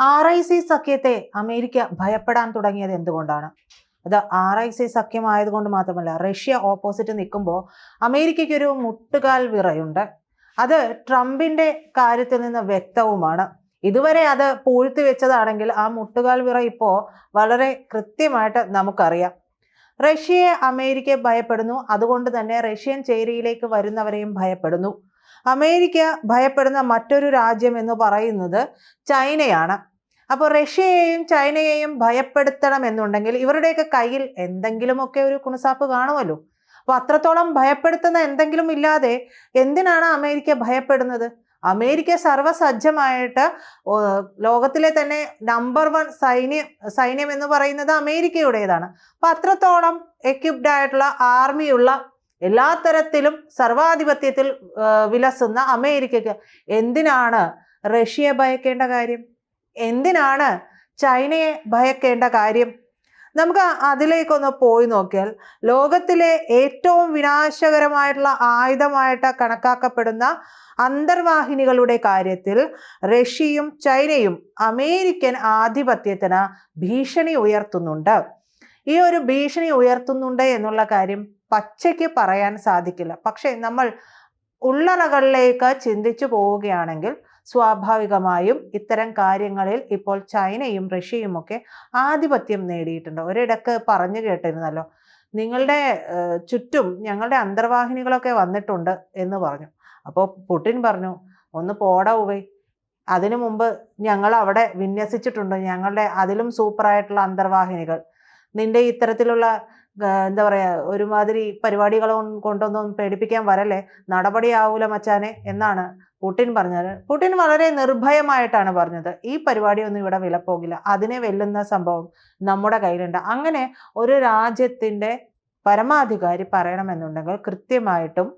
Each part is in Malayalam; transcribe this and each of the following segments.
ആർ ഐ സി സഖ്യത്തെ അമേരിക്ക ഭയപ്പെടാൻ തുടങ്ങിയത് എന്തുകൊണ്ടാണ്? അത് ആർ ഐ സി സഖ്യമായതുകൊണ്ട് മാത്രമല്ല റഷ്യ ഓപ്പോസിറ്റ് നിൽക്കുമ്പോൾ അമേരിക്കയ്ക്ക് ഒരു മുട്ടുകാൽ വിറയുണ്ട്. അത് ട്രംപിന്റെ കാര്യത്തിൽ നിന്ന് വ്യക്തവുമാണ്. ഇതുവരെ അത് പൂഴ്ത്തി വെച്ചതാണെങ്കിൽ ആ മുട്ടുകാൽ വിറ ഇപ്പോൾ വളരെ കൃത്യമായിട്ട് നമുക്കറിയാം. റഷ്യയെ അമേരിക്ക ഭയപ്പെടുന്നു. അതുകൊണ്ട് തന്നെ റഷ്യൻ ചേരിയിലേക്ക് വരുന്നവരെയും ഭയപ്പെടുന്നു. അമേരിക്ക ഭയപ്പെടുന്ന മറ്റൊരു രാജ്യം എന്ന് പറയുന്നത് ചൈനയാണ്. അപ്പോൾ റഷ്യയെയും ചൈനയെയും ഭയപ്പെടുത്തണം എന്നുണ്ടെങ്കിൽ ഇവരുടെയൊക്കെ കയ്യിൽ എന്തെങ്കിലുമൊക്കെ ഒരു കുണസാപ്പ് കാണുമല്ലോ. അപ്പോൾ അത്രത്തോളം ഭയപ്പെടുത്തുന്ന എന്തെങ്കിലും ഇല്ലാതെ എന്തിനാണ് അമേരിക്ക ഭയപ്പെടുന്നത്? അമേരിക്ക സർവസജ്ജമായിട്ട് ലോകത്തിലെ തന്നെ നമ്പർ വൺ സൈന്യം സൈന്യം എന്ന് പറയുന്നത് അമേരിക്കയുടേതാണ്. അപ്പൊ അത്രത്തോളം എക്യുപ്ഡ് ആയിട്ടുള്ള ആർമിയുള്ള എല്ലാ തരത്തിലും സർവാധിപത്യത്തിൽ വിലസുന്ന അമേരിക്കക്ക് എന്തിനാണ് റഷ്യയെ ഭയക്കേണ്ട കാര്യം? എന്തിനാണ് ചൈനയെ ഭയക്കേണ്ട കാര്യം? നമുക്ക് അതിലേക്കൊന്ന് പോയി നോക്കിയാൽ ലോകത്തിലെ ഏറ്റവും വിനാശകരമായിട്ടുള്ള ആയുധമായിട്ട് കണക്കാക്കപ്പെടുന്ന അന്തർവാഹിനികളുടെ കാര്യത്തിൽ റഷ്യയും ചൈനയും അമേരിക്കൻ ആധിപത്യത്തിന് ഭീഷണി ഉയർത്തുന്നുണ്ട്. ഈ ഒരു ഭീഷണി ഉയർത്തുന്നുണ്ട് എന്നുള്ള കാര്യം പച്ചയ്ക്ക് പറയാൻ സാധിക്കില്ല. പക്ഷേ നമ്മൾ ഉള്ളറകളിലേക്ക് ചിന്തിച്ചു പോവുകയാണെങ്കിൽ സ്വാഭാവികമായും ഇത്തരം കാര്യങ്ങളിൽ ഇപ്പോൾ ചൈനയും റഷ്യയും ഒക്കെ ആധിപത്യം നേടിയിട്ടുണ്ട്. ഒരിടക്ക് പറഞ്ഞു കേട്ടിരുന്നല്ലോ നിങ്ങളുടെ ചുറ്റും ഞങ്ങളുടെ അന്തർവാഹിനികളൊക്കെ വന്നിട്ടുണ്ട് എന്ന് പറഞ്ഞു. അപ്പോൾ പുടിൻ പറഞ്ഞു ഒന്ന് പോടാ അതിനു മുമ്പ് ഞങ്ങൾ അവിടെ വിന്യസിച്ചിട്ടുണ്ട് ഞങ്ങളുടെ അതിലും സൂപ്പറായിട്ടുള്ള അന്തർവാഹിനികൾ. നിന്റെ ഇത്തരത്തിലുള്ള എന്താ പറയാ ഒരുമാതിരി പരിപാടികൾ കൊണ്ടൊന്നും പേടിപ്പിക്കാൻ വരല്ലേ? നടപടിയാവൂല മച്ചാനെ എന്നാണ് പുടിൻ പറഞ്ഞത്. പുടിൻ വളരെ നിർഭയമായിട്ടാണ് പറഞ്ഞത്. ഈ പരിപാടിയൊന്നും ഇവിടെ വിലപ്പോകില്ല. അതിനെ വെല്ലുന്ന സംഭവം നമ്മുടെ കയ്യിലുണ്ട്. അങ്ങനെ ഒരു രാജ്യത്തിന്റെ പരമാധികാരി പറയണമെന്നുണ്ടെങ്കിൽ കൃത്യമായിട്ടും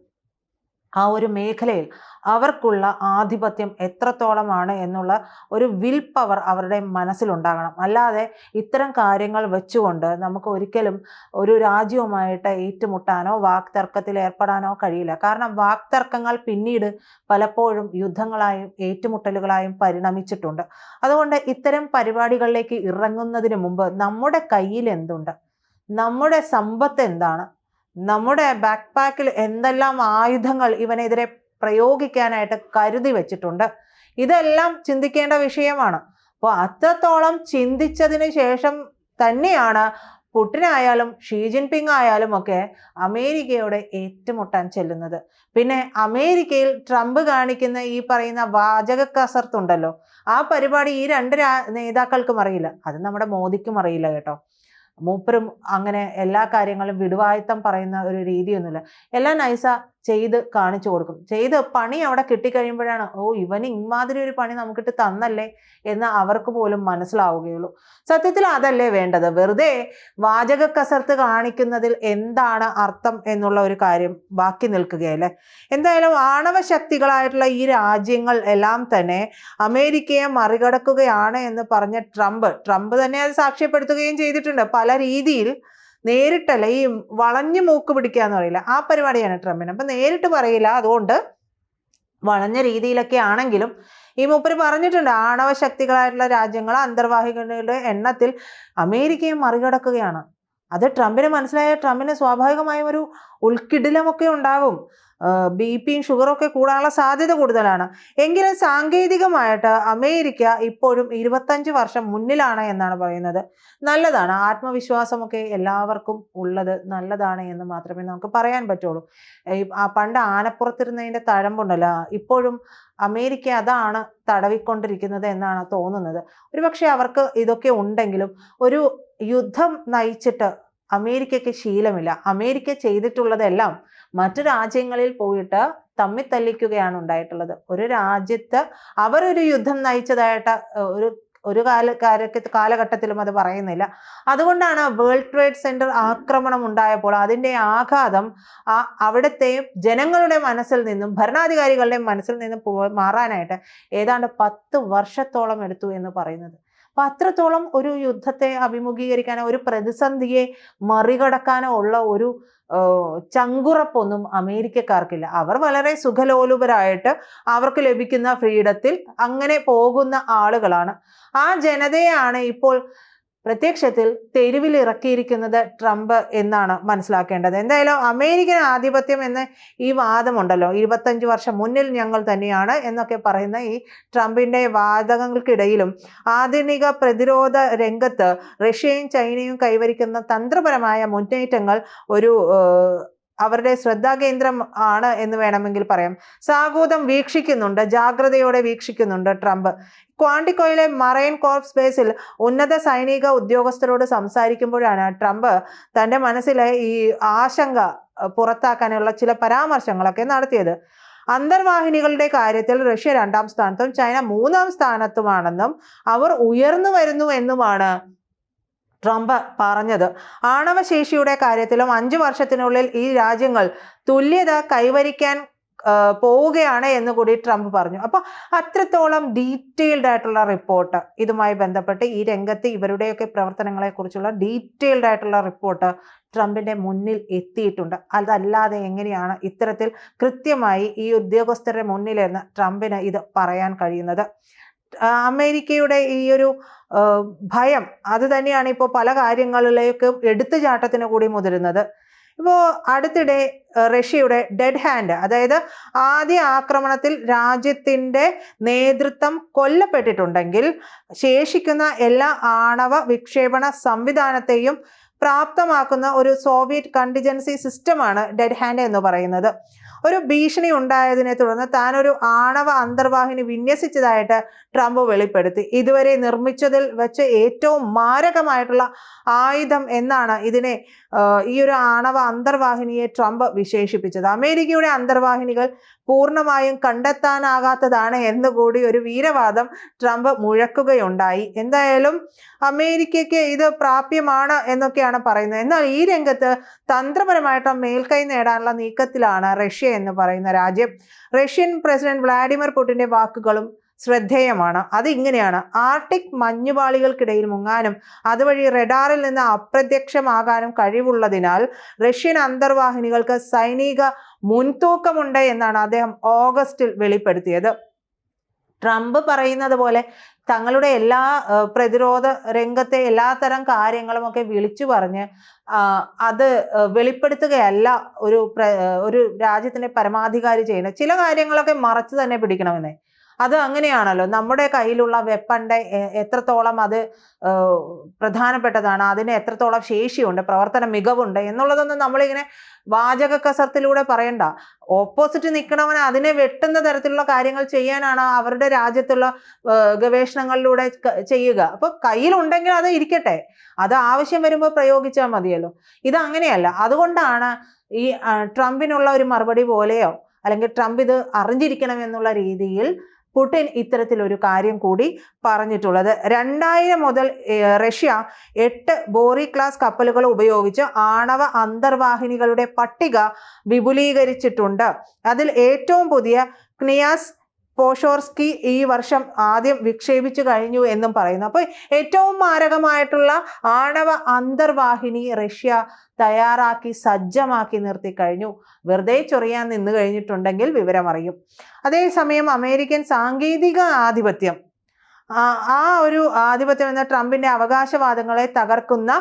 ആ ഒരു മേഖലയിൽ അവർക്കുള്ള ആധിപത്യം എത്രത്തോളമാണ് എന്നുള്ള ഒരു വിൽ പവർ അവരുടെ മനസ്സിലുണ്ടാകണം. അല്ലാതെ ഇത്തരം കാര്യങ്ങൾ വെച്ചുകൊണ്ട് നമുക്ക് ഒരിക്കലും ഒരു രാജ്യവുമായിട്ട് ഏറ്റുമുട്ടാനോ വാക്തർക്കത്തിൽ ഏർപ്പെടാനോ കഴിയില്ല. കാരണം വാക്തർക്കങ്ങൾ പിന്നീട് പലപ്പോഴും യുദ്ധങ്ങളായും ഏറ്റുമുട്ടലുകളായും പരിണമിച്ചിട്ടുണ്ട്. അതുകൊണ്ട് ഇത്തരം പരിപാടികളിലേക്ക് ഇറങ്ങുന്നതിന് മുമ്പ് നമ്മുടെ കയ്യിൽ എന്തുണ്ട്? നമ്മുടെ സമ്പത്ത് എന്താണ്? നമ്മുടെ ബാക്ക് പാക്കിൽ എന്തെല്ലാം ആയുധങ്ങൾ ഇവനെതിരെ പ്രയോഗിക്കാനായിട്ട് കരുതി വെച്ചിട്ടുണ്ട്. ഇതെല്ലാം ചിന്തിക്കേണ്ട വിഷയമാണ്. അപ്പോൾ അത്രത്തോളം ചിന്തിച്ചതിന് ശേഷം തന്നെയാണ് പുട്ടിനായാലും ഷീ ജിൻപിങ് ആയാലും ഒക്കെ അമേരിക്കയോട് ഏറ്റുമുട്ടാൻ ചെല്ലുന്നത്. പിന്നെ അമേരിക്കയിൽ ട്രംപ് കാണിക്കുന്ന ഈ പറയുന്ന വാചക കസർത്തുണ്ടല്ലോ ആ പരിപാടി ഈ രണ്ട് നേതാക്കൾക്കും അറിയില്ല. അത് നമ്മുടെ മോദിക്കും അറിയില്ല കേട്ടോ. മൂപ്പരും അങ്ങനെ എല്ലാ കാര്യങ്ങളും വിടുവായത്തം പറയുന്ന ഒരു രീതിയൊന്നുമില്ല. എല്ലാം നൈസ ചെയ്ത് കാണിച്ചു കൊടുക്കും. ചെയ്ത് പണി അവിടെ കിട്ടിക്കഴിയുമ്പോഴാണ് ഓ ഇവന് ഇമാതിരി ഒരു പണി നമുക്കിട്ട് തന്നല്ലേ? എന്ന് അവർക്ക് പോലും മനസ്സിലാവുകയുള്ളൂ. സത്യത്തിൽ അതല്ലേ വേണ്ടത്? വെറുതെ വാചക കസർത്ത് കാണിക്കുന്നതിൽ എന്താണ് അർത്ഥം എന്നുള്ള ഒരു കാര്യം ബാക്കി നിൽക്കുകയല്ലേ? എന്തായാലും ആണവ ശക്തികളായിട്ടുള്ള ഈ രാജ്യങ്ങൾ എല്ലാം തന്നെ അമേരിക്കയെ മറികടക്കുകയാണ് എന്ന് പറഞ്ഞ ട്രംപ് ട്രംപ് തന്നെ അത് സാക്ഷ്യപ്പെടുത്തുകയും ചെയ്തിട്ടുണ്ട്. പല രീതിയിൽ നേരിട്ടല്ല ഈ വളഞ്ഞു മൂക്ക് പിടിക്കുക എന്ന് പറയില്ല. ആ പരിപാടിയാണ് ട്രംപിന് അപ്പം നേരിട്ട് പറയില്ല. അതുകൊണ്ട് വളഞ്ഞ രീതിയിലൊക്കെ ആണെങ്കിലും ഈ മൂപ്പര് പറഞ്ഞിട്ടുണ്ട് ആണവ ശക്തികളായിട്ടുള്ള രാജ്യങ്ങൾ അന്തർവാഹികളുടെ എണ്ണത്തിൽ അമേരിക്കയെ മറികടക്കുകയാണ്. അത് ട്രംപിന് മനസ്സിലായ ട്രംപിന് സ്വാഭാവികമായും ഒരു ഉൾക്കിടിലമൊക്കെ ഉണ്ടാകും. ബി പിയും ഷുഗറും ഒക്കെ കൂടാനുള്ള സാധ്യത കൂടുതലാണ്. എങ്കിലും സാങ്കേതികമായിട്ട് അമേരിക്ക ഇപ്പോഴും ഇരുപത്തഞ്ച് വർഷം മുന്നിലാണ് എന്നാണ് പറയുന്നത്. നല്ലതാണ്. ആത്മവിശ്വാസമൊക്കെ എല്ലാവർക്കും ഉള്ളത് നല്ലതാണ് എന്ന് മാത്രമേ നമുക്ക് പറയാൻ പറ്റുള്ളൂ. പണ്ട് ആനപ്പുറത്തിരുന്നതിന്റെ തഴമ്പുണ്ടല്ലോ. ഇപ്പോഴും അമേരിക്ക അതാണ് തടവിക്കൊണ്ടിരിക്കുന്നത് എന്നാണ് തോന്നുന്നത്. ഒരുപക്ഷെ അവർക്ക് ഇതൊക്കെ ഉണ്ടെങ്കിലും ഒരു യുദ്ധം നയിച്ചിട്ട് അമേരിക്കയ്ക്ക് ശീലമില്ല. അമേരിക്ക ചെയ്തിട്ടുള്ളതെല്ലാം മറ്റു രാജ്യങ്ങളിൽ പോയിട്ട് തമ്മിൽ തല്ലിക്കുകയാണ് ഉണ്ടായിട്ടുള്ളത്. ഒരു രാജ്യത്ത് അവരൊരു യുദ്ധം നയിച്ചതായിട്ട് ഒരു ഒരു കാല കാലഘ- കാലഘട്ടത്തിലും അത് പറയുന്നില്ല. അതുകൊണ്ടാണ് വേൾഡ് ട്രേഡ് സെന്റർ ആക്രമണം ഉണ്ടായപ്പോൾ അതിന്റെ ആഘാതം അവിടുത്തെ ജനങ്ങളുടെ മനസ്സിൽ നിന്നും ഭരണാധികാരികളുടെ മനസ്സിൽ നിന്നും മാറാനായിട്ട് ഏതാണ്ട് പത്ത് വർഷത്തോളം എടുത്തു എന്ന് പറയുന്നത്. അപ്പൊ അത്രത്തോളം ഒരു യുദ്ധത്തെ അഭിമുഖീകരിക്കാനോ ഒരു പ്രതിസന്ധിയെ മറികടക്കാനോ ഉള്ള ഒരു ചങ്കുറപ്പൊന്നും അമേരിക്കക്കാർക്കില്ല. അവർ വളരെ സുഖലോലുപരായിട്ട് അവർക്ക് ലഭിക്കുന്ന ഫ്രീഡത്തിൽ അങ്ങനെ പോകുന്ന ആളുകളാണ്. ആ ജനതയാണ് ഇപ്പോൾ പ്രത്യക്ഷത്തിൽ തെരുവിൽ ഇറക്കിയിരിക്കുന്നത് ട്രംപ് എന്നാണ് മനസ്സിലാക്കേണ്ടത്. എന്തായാലും അമേരിക്കൻ ആധിപത്യം എന്ന ഈ വാദമുണ്ടല്ലോ. ഇരുപത്തഞ്ച് വർഷം മുന്നിൽ ഞങ്ങൾ തന്നെയാണ് എന്നൊക്കെ പറയുന്ന ഈ ട്രംപിന്റെ വാദങ്ങൾക്കിടയിലും ആധുനിക പ്രതിരോധ രംഗത്ത് റഷ്യയും ചൈനയും കൈവരിക്കുന്ന തന്ത്രപരമായ മുന്നേറ്റങ്ങൾ ഒരു അവരുടെ ശ്രദ്ധാകേന്ദ്രം ആണ് എന്ന് വേണമെങ്കിൽ പറയാം. സാഗൂതം വീക്ഷിക്കുന്നുണ്ട് ജാഗ്രതയോടെ വീക്ഷിക്കുന്നുണ്ട് ട്രംപ്. ക്വാണ്ടിക്കോയിലെ മറൈൻ കോർപ്സ് ബേസിൽ ഉന്നത സൈനിക ഉദ്യോഗസ്ഥരോട് സംസാരിക്കുമ്പോഴാണ് ട്രംപ് തന്റെ മനസ്സിലെ ഈ ആശങ്ക പുറത്താക്കാനുള്ള ചില പരാമർശങ്ങളൊക്കെ നടത്തിയത്. അന്തർവാഹിനികളുടെ കാര്യത്തിൽ റഷ്യ രണ്ടാം സ്ഥാനത്തും ചൈന മൂന്നാം സ്ഥാനത്തുമാണെന്നും അവർ ഉയർന്നു വരുന്നു എന്നുമാണ് ട്രംപ് പറഞ്ഞത്. ആണവശേഷിയുടെ കാര്യത്തിലും അഞ്ചു വർഷത്തിനുള്ളിൽ ഈ രാജ്യങ്ങൾ തുല്യത കൈവരിക്കാൻ പോവുകയാണ് എന്ന് കൂടി ട്രംപ് പറഞ്ഞു. അപ്പോൾ അത്രത്തോളം ഡീറ്റെയിൽഡ് ആയിട്ടുള്ള റിപ്പോർട്ട് ഇതുമായി ബന്ധപ്പെട്ട് ഈ രംഗത്ത് ഇവരുടെയൊക്കെ പ്രവർത്തനങ്ങളെ കുറിച്ചുള്ള ഡീറ്റെയിൽഡ് ആയിട്ടുള്ള റിപ്പോർട്ട് ട്രംപിന്റെ മുന്നിൽ എത്തിയിട്ടുണ്ട്. അതല്ലാതെ എങ്ങനെയാണ് ഇത്തരത്തിൽ കൃത്യമായി ഈ ഉദ്യോഗസ്ഥരുടെ മുന്നിലിരുന്ന് ട്രംപിന് ഇത് പറയാൻ കഴിയുന്നത്? അമേരിക്കയുടെ ഈ ഒരു ഭയം അത് തന്നെയാണ് ഇപ്പോൾ പല കാര്യങ്ങളിലേക്ക് എടുത്തുചാട്ടത്തിന് കൂടി മുതിരുന്നത്. ഇപ്പോൾ അടുത്തിടെ റഷ്യയുടെ ഡെഡ് ഹാൻഡ് അതായത് ആദ്യ ആക്രമണത്തിൽ രാജ്യത്തിന്റെ നേതൃത്വം കൊല്ലപ്പെട്ടിട്ടുണ്ടെങ്കിൽ ശേഷിക്കുന്ന എല്ലാ ആണവ വിക്ഷേപണ സംവിധാനത്തെയും പ്രാപ്തമാക്കുന്ന ഒരു സോവിയറ്റ് കണ്ടിജൻസി സിസ്റ്റമാണ് ഡെഡ് ഹാൻഡ് എന്ന് പറയുന്നത്. ഒരു ഭീഷണി ഉണ്ടായതിനെ തുടർന്ന് താൻ ഒരു ആണവ അന്തർവാഹിനി വിന്യസിച്ചതായിട്ട് ട്രംപ് വെളിപ്പെടുത്തി. ഇതുവരെ നിർമ്മിച്ചതിൽ വെച്ച് ഏറ്റവും മാരകമായിട്ടുള്ള ആയുധം എന്നാണ് ഇതിനെ ഈ ഒരു ആണവ അന്തർവാഹിനിയെ ട്രംപ് വിശേഷിപ്പിച്ചത്. അമേരിക്കയുടെ അന്തർവാഹിനികൾ പൂർണമായും കണ്ടെത്താനാകാത്തതാണ് എന്നുകൂടി ഒരു വീരവാദം ട്രംപ് മുഴക്കുകയുണ്ടായി. എന്തായാലും അമേരിക്കയ്ക്ക് ഇത് പ്രാപ്യമാണ് എന്നൊക്കെയാണ് പറയുന്നത്. എന്നാൽ ഈ രംഗത്ത് തന്ത്രപരമായിട്ട് മേൽക്കൈ നേടാനുള്ള നീക്കത്തിലാണ് റഷ്യ എന്ന് പറയുന്ന രാജ്യം. റഷ്യൻ പ്രസിഡന്റ് വ്ളാഡിമിർ പുടിന്റെ വാക്കുകളും ശ്രദ്ധേയമാണ്. അതിങ്ങനെയാണ്. ആർട്ടിക് മഞ്ഞുപാളികൾക്കിടയിൽ മുങ്ങാനും അതുവഴി റഡാറിൽ നിന്ന് അപ്രത്യക്ഷമാകാനും കഴിവുള്ളതിനാൽ റഷ്യൻ അന്തർവാഹിനികൾക്ക് സൈനിക മുൻതൂക്കമുണ്ട് എന്നാണ് അദ്ദേഹം ഓഗസ്റ്റിൽ വെളിപ്പെടുത്തിയത്. ട്രംപ് പറയുന്നത് പോലെ തങ്ങളുടെ എല്ലാ പ്രതിരോധ രംഗത്തെ എല്ലാത്തരം കാര്യങ്ങളും ഒക്കെ വിളിച്ചു പറഞ്ഞ് അത് വെളിപ്പെടുത്തുകയല്ല ഒരു ഒരു രാജ്യത്തിന്റെ പരമാധികാരി ചെയ്യുന്നത്. ചില കാര്യങ്ങളൊക്കെ മറച്ചു തന്നെ പിടിക്കണമെന്നേ. അത് അങ്ങനെയാണല്ലോ. നമ്മുടെ കയ്യിലുള്ള വെപ്പന്റെ എത്രത്തോളം അത് പ്രധാനപ്പെട്ടതാണ് അതിന് എത്രത്തോളം ശേഷിയുണ്ട് പ്രവർത്തന മികവുണ്ട് എന്നുള്ളതൊന്നും നമ്മളിങ്ങനെ വാചക കസർത്തിലൂടെ പറയണ്ട. ഓപ്പോസിറ്റ് നിൽക്കണവൻ അതിനെ വെട്ടുന്ന തരത്തിലുള്ള കാര്യങ്ങൾ ചെയ്യാനാണ് അവരുടെ രാജ്യത്തുള്ള ഗവേഷണങ്ങളിലൂടെ ചെയ്യുക. അപ്പോൾ കയ്യിലുണ്ടെങ്കിൽ അത് ഇരിക്കട്ടെ. അത് ആവശ്യം വരുമ്പോൾ പ്രയോഗിച്ചാൽ മതിയല്ലോ. ഇത് അങ്ങനെയല്ല. അതുകൊണ്ടാണ് ഈ ട്രംപിനുള്ള ഒരു മറുപടി പോലെയോ അല്ലെങ്കിൽ ട്രംപ് ഇത് അറിഞ്ഞിരിക്കണം എന്നുള്ള രീതിയിൽ പുടിൻ ഇത്തരത്തിലൊരു കാര്യം കൂടി പറഞ്ഞിട്ടുള്ളത്. രണ്ടായിരം മുതൽ റഷ്യ എട്ട് ബോറി ക്ലാസ് കപ്പലുകൾ ഉപയോഗിച്ച് ആണവ അന്തർവാഹിനികളുടെ പട്ടിക വിപുലീകരിച്ചിട്ടുണ്ട്. അതിൽ ഏറ്റവും പുതിയ ക്നിയാസ് പോഷോർസ്കി ഈ വർഷം ആദ്യം വിക്ഷേപിച്ചു കഴിഞ്ഞു എന്നും പറയുന്നു. അപ്പോൾ ഏറ്റവും മാരകമായിട്ടുള്ള ആണവ അന്തർവാഹിനി റഷ്യ തയ്യാറാക്കി സജ്ജമാക്കി നിർത്തി കഴിഞ്ഞു. വെറുതെ ചൊറിയാൻ നിന്ന് കഴിഞ്ഞിട്ടുണ്ടെങ്കിൽ വിവരമറിയും. അതേസമയം അമേരിക്കൻ സാങ്കേതിക ആധിപത്യം ആ ഒരു ആധിപത്യം എന്ന ട്രംപിന്റെ അവകാശവാദങ്ങളെ തകർക്കുന്ന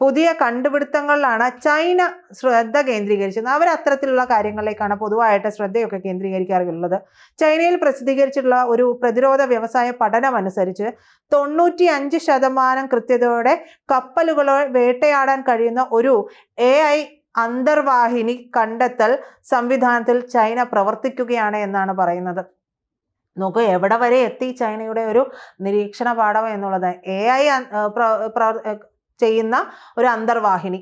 പുതിയ കണ്ടുപിടുത്തങ്ങളിലാണ് ചൈന ശ്രദ്ധ കേന്ദ്രീകരിച്ചത്. അവർ അത്തരത്തിലുള്ള കാര്യങ്ങളിലേക്കാണ് പൊതുവായിട്ട് ശ്രദ്ധയൊക്കെ കേന്ദ്രീകരിക്കാറുള്ളത്. ചൈനയിൽ പ്രസിദ്ധീകരിച്ചിട്ടുള്ള ഒരു പ്രതിരോധ വ്യവസായ പഠനം അനുസരിച്ച് തൊണ്ണൂറ്റി അഞ്ച് ശതമാനം കൃത്യതയോടെ കപ്പലുകളെ വേട്ടയാടാൻ കഴിയുന്ന ഒരു എ ഐ അന്തർവാഹിനി കണ്ടെത്തൽ സംവിധാനത്തിൽ ചൈന പ്രവർത്തിക്കുകയാണ് എന്നാണ് പറയുന്നത്. നോക്കൂ എവിടെ വരെ എത്തി ചൈനയുടെ ഒരു നിരീക്ഷണ പാഠം എന്നുള്ളത് എ ഐ ചെയ്യുന്ന ഒരു അന്തർവാഹിനി.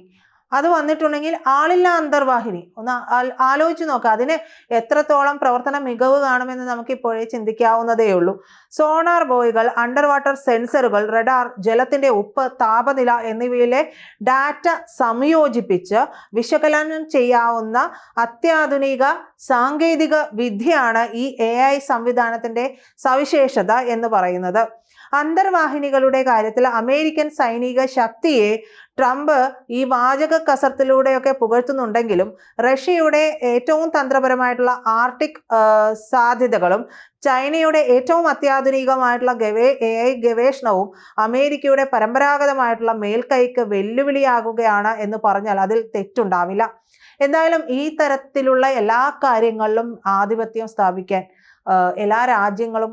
അത് വന്നിട്ടുണ്ടെങ്കിൽ ആളില്ല അന്തർവാഹിനി. ഒന്ന് ആലോചിച്ച് നോക്കുക അതിന് എത്രത്തോളം പ്രവർത്തന മികവ് കാണുമെന്ന് നമുക്ക് ഇപ്പോഴേ ചിന്തിക്കാവുന്നതേ ഉള്ളൂ. സോണാർ ബോയികൾ അണ്ടർ വാട്ടർ സെൻസറുകൾ റഡാർ ജലത്തിന്റെ ഉപ്പ് താപനില എന്നിവയിലെ ഡാറ്റ സംയോജിപ്പിച്ച് വിശകലനം ചെയ്യാവുന്ന അത്യാധുനിക സാങ്കേതിക വിദ്യയാണ് ഈ എ ഐ സംവിധാനത്തിന്റെ സവിശേഷത എന്ന് പറയുന്നത്. അന്തർവാഹിനികളുടെ കാര്യത്തിൽ അമേരിക്കൻ സൈനിക ശക്തിയെ ട്രംപ് ഈ വാചക കസർത്തിലൂടെയൊക്കെ പുകഴ്ത്തുന്നുണ്ടെങ്കിലും റഷ്യയുടെ ഏറ്റവും തന്ത്രപരമായിട്ടുള്ള ആർട്ടിക് സാധ്യതകളും ചൈനയുടെ ഏറ്റവും അത്യാധുനികമായിട്ടുള്ള ഗവേ എ ഐ ഗവേഷണവും അമേരിക്കയുടെ പരമ്പരാഗതമായിട്ടുള്ള മേൽക്കൈക്ക് വെല്ലുവിളിയാകുകയാണ് എന്ന് പറഞ്ഞാൽ അതിൽ തെറ്റുണ്ടാവില്ല. എന്തായാലും ഈ തരത്തിലുള്ള എല്ലാ കാര്യങ്ങളിലും ആധിപത്യം സ്ഥാപിക്കാൻ എല്ലാ രാജ്യങ്ങളും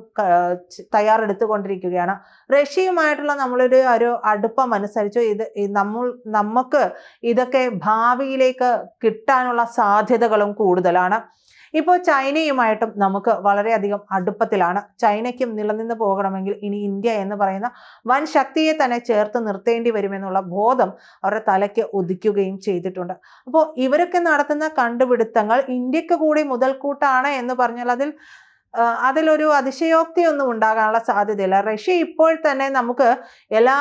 തയ്യാറെടുത്തുകൊണ്ടിരിക്കുകയാണ്. റഷ്യയുമായിട്ടുള്ള നമ്മളൊരു ഒരു അടുപ്പം അനുസരിച്ച് ഇത് നമ്മൾ നമുക്ക് ഇതൊക്കെ ഭാവിയിലേക്ക് കിട്ടാനുള്ള സാധ്യതകളും കൂടുതലാണ്. ഇപ്പോൾ ചൈനയുമായിട്ടും നമുക്ക് വളരെയധികം അടുപ്പത്തിലാണ്. ചൈനയ്ക്കും നിലനിന്ന് പോകണമെങ്കിൽ ഇനി ഇന്ത്യ എന്ന് പറയുന്ന വൻ ശക്തിയെ തന്നെ ചേർത്ത് നിർത്തേണ്ടി വരുമെന്നുള്ള ബോധം അവരുടെ തലയ്ക്ക് ഒതുക്കുകയും ചെയ്തിട്ടുണ്ട്. അപ്പോൾ ഇവരൊക്കെ നടത്തുന്ന കണ്ടുപിടുത്തങ്ങൾ ഇന്ത്യയ്ക്ക് കൂടി മുതൽക്കൂട്ടാണ് എന്ന് പറഞ്ഞാൽ അതിൽ അതിലൊരു അതിശയോക്തിയൊന്നും ഉണ്ടാകാനുള്ള സാധ്യതയില്ല. റഷ്യ ഇപ്പോൾ തന്നെ നമുക്ക് എല്ലാ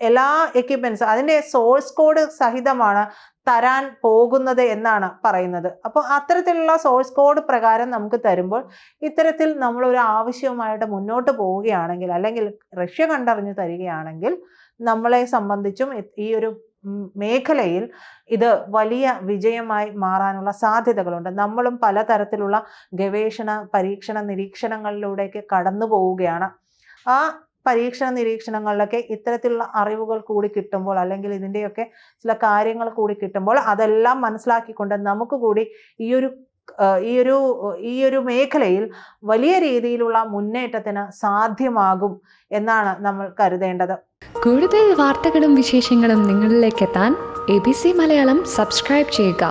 എല്ലാ എക്യുപ്മെന്റ്സ് അതിന്റെ സോഴ്സ് കോഡ് സഹിതമാണ് തരാൻ പോകുന്നത് എന്നാണ് പറയുന്നത്. അപ്പോൾ അത്തരത്തിലുള്ള സോഴ്സ് കോഡ് പ്രകാരം നമുക്ക് തരുമ്പോൾ ഇത്തരത്തിൽ നമ്മൾ ഒരു ആവശ്യവുമായിട്ട് മുന്നോട്ട് പോവുകയാണെങ്കിൽ അല്ലെങ്കിൽ റഷ്യ കണ്ടറിഞ്ഞ് തരികയാണെങ്കിൽ നമ്മളെ സംബന്ധിച്ചും ഈ ഒരു മേഖലയിൽ ഇത് വലിയ വിജയമായി മാറാനുള്ള സാധ്യതകളുണ്ട്. നമ്മളും പലതരത്തിലുള്ള ഗവേഷണ പരീക്ഷണ നിരീക്ഷണങ്ങളിലൂടെയൊക്കെ കടന്നു പോവുകയാണ്. ആ പരീക്ഷണ നിരീക്ഷണങ്ങളിലൊക്കെ ഇത്തരത്തിലുള്ള അറിവുകൾ കൂടി കിട്ടുമ്പോൾ അല്ലെങ്കിൽ ഇതിന്റെയൊക്കെ ചില കാര്യങ്ങൾ കൂടി കിട്ടുമ്പോൾ അതെല്ലാം മനസ്സിലാക്കിക്കൊണ്ട് നമുക്ക് കൂടി ഈ ഒരു ഈ ഒരു ഈ ഒരു മേഖലയിൽ വലിയ രീതിയിലുള്ള മുന്നേറ്റത്തിന് സാധ്യമാകും എന്നാണ് നമ്മൾ കരുതേണ്ടത്. കൂടുതൽ വാർത്തകളും വിശേഷങ്ങളും നിങ്ങളിലേക്ക് എത്താൻ A B C Malayalam subscribe ചെയ്യുക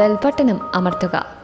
ബെൽബട്ടനും അമർത്തുക.